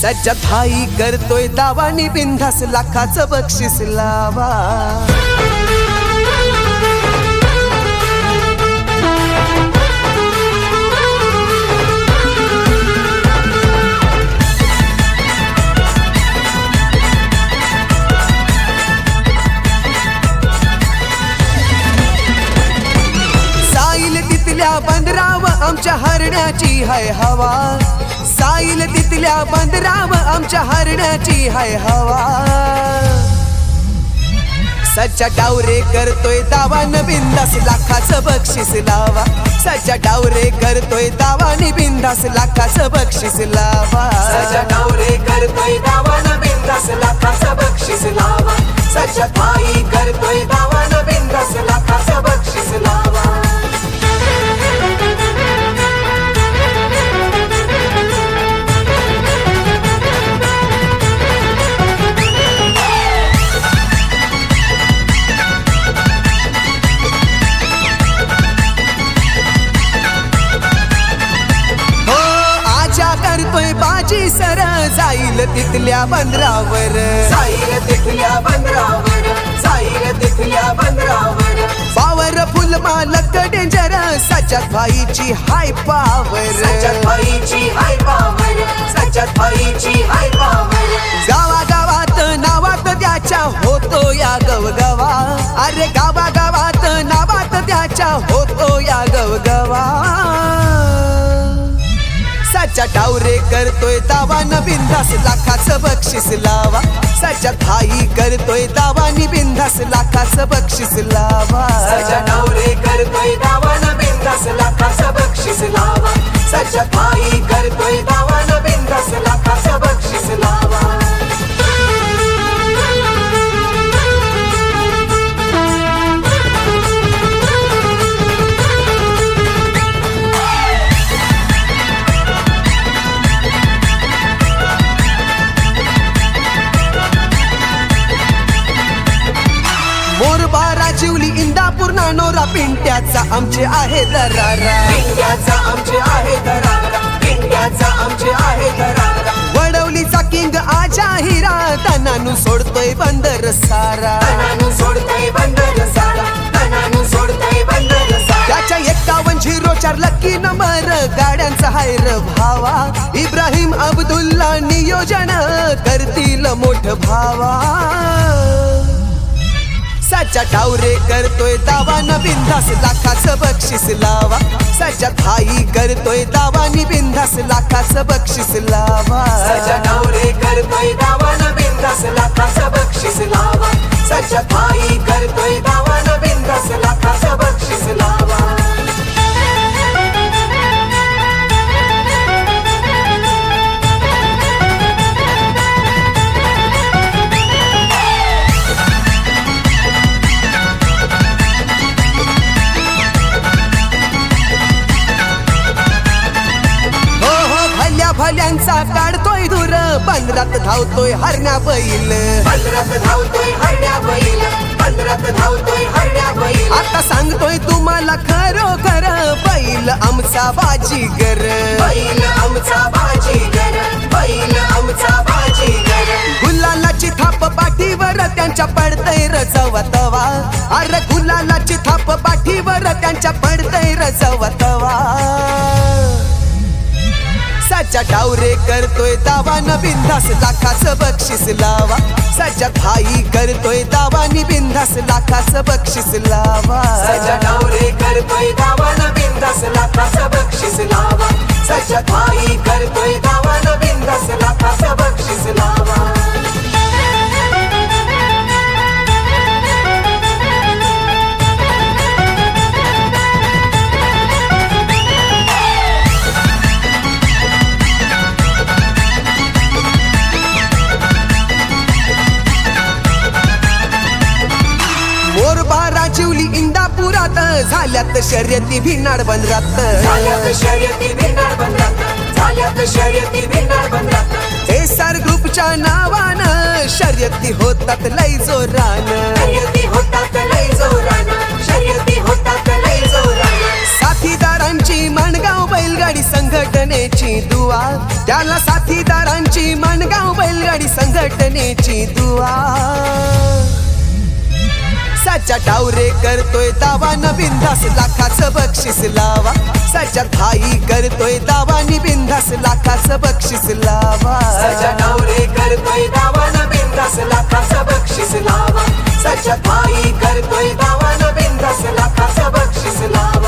Sajjad Thai करतोय दावानी बिंधास लाखाचं बक्षीस लावा. हरण्याची हाय हवा. साईल तिथल्या बंदराव आमच्या हरण्याची हाय हवा. सच्चा डावरे करतोय दावा न बिंदास लाखाचं बक्षीस लावा. सच्चा डावरे करतोय दावा नि बिंदास लाखाचं बक्षीस लावा. सच्चा डावरे करतोय दावा न बिंदास लाखा तिथल्या बंदरावर. जाईल तिथल्या बंदरावर जाईल तिथल्या बंदरावर. पावर फुल मालक डेंजर सच्यात भाईची हाय पावर सच्यात भाईची हाय पावर सच्यात भाईची सच्चा डावरे करतोय दावा. न बिंदास लाखाचं बक्षीस लावा. सच्चा थाई करतोय दावा. नि बिंदास लाखाचं बक्षीस लावा. सच्चा डावरे करतोय दावा. न बिंदास लाखाचं बक्षीस लावा. सच्चा थाई करतोय दावा. न बिंदास लाखाचं मोरबारा जिवली इंदापूर नानोरा पिंट्याचा आमचे आहे दरारा. पिंट्याचा आमचे आहे दरारा. पिंट्याचा आमचे आहे दरारा. वडवलीचा किंग आजा हिरा तनानु सोडतोय बंदर सारा. तनानु सोडतोय बंदर सारा. तनानु सोडतोय बंदर सारा. त्याच्या एक्कावन्न झिरो चार लकी नंबर गाड्यांचा हायर भावा. इब्राहिम अब्दुल्ला नियोजन करतील मोठ भावा. सच्चा डावरे करतोय दावा न बिंदास लाखाच बक्षीस लावा. साच्या थाई करतोय दावा नि बिंदास लाखाच बक्षीस लावा. सच्चा डावरे करतोय दावा न पंधरात धावतोय हरण्या बैल. पंधरात धावतोय हरण्या बैल पंधरात धावतोय हरण्या बैल आता सांगतोय तुम्हाला खरो खर बैल आमचा बाजीगर बैल आमचा बाजीगर बैल आमचा बाजीगर. गुलालाची थाप पाठीवर त्यांच्या पडतय रजवतवा. अरे गुलालाची थाप पाठीवर त्यांच्या पडतय सच्चा करतोय दावा. न बिंदास लाखाचं बक्षीस लावा. सच्चा भाई करतोय दावा. नि बिंदास लाखाचं बक्षीस लावा. सच्चा नवरे करतोय दावा. न बिंदास लाखाचं बक्षीस लावा. सच्चा भाई करतोय दावा. न बिंदास लाखाचं मोरबारा जिवली इंदापुरात. झाल्यात शर्यती भिनाड बंदरात. झाल्यात शर्यती भिनाड बंदरात. झाल्यात शर्यती भिनाड बंदरात. एसआर ग्रुपच्या नावानं शर्यती होतात लय जोरान. शर्यती होतात लय जोरान. शर्यती होतात लय जोरान. साथीदारांची माणगाव बैलगाडी संघटनेची दुआ त्याला साथीदारांची मान आघाडी संघटनेची दुआ साच्या टावरे करतोय दावा. न बिंदास लाखाच बक्षीस लावा. साच्या थाई करतोय दावा. नि बिंदास लाखाच बक्षीस लावा. साच्या टावरे करतोय दावा. न बिंदास लाखाच बक्षीस लावा. साच्या थाई करतोय दावा. न बिंदास लाखाच बक्षीस लावा.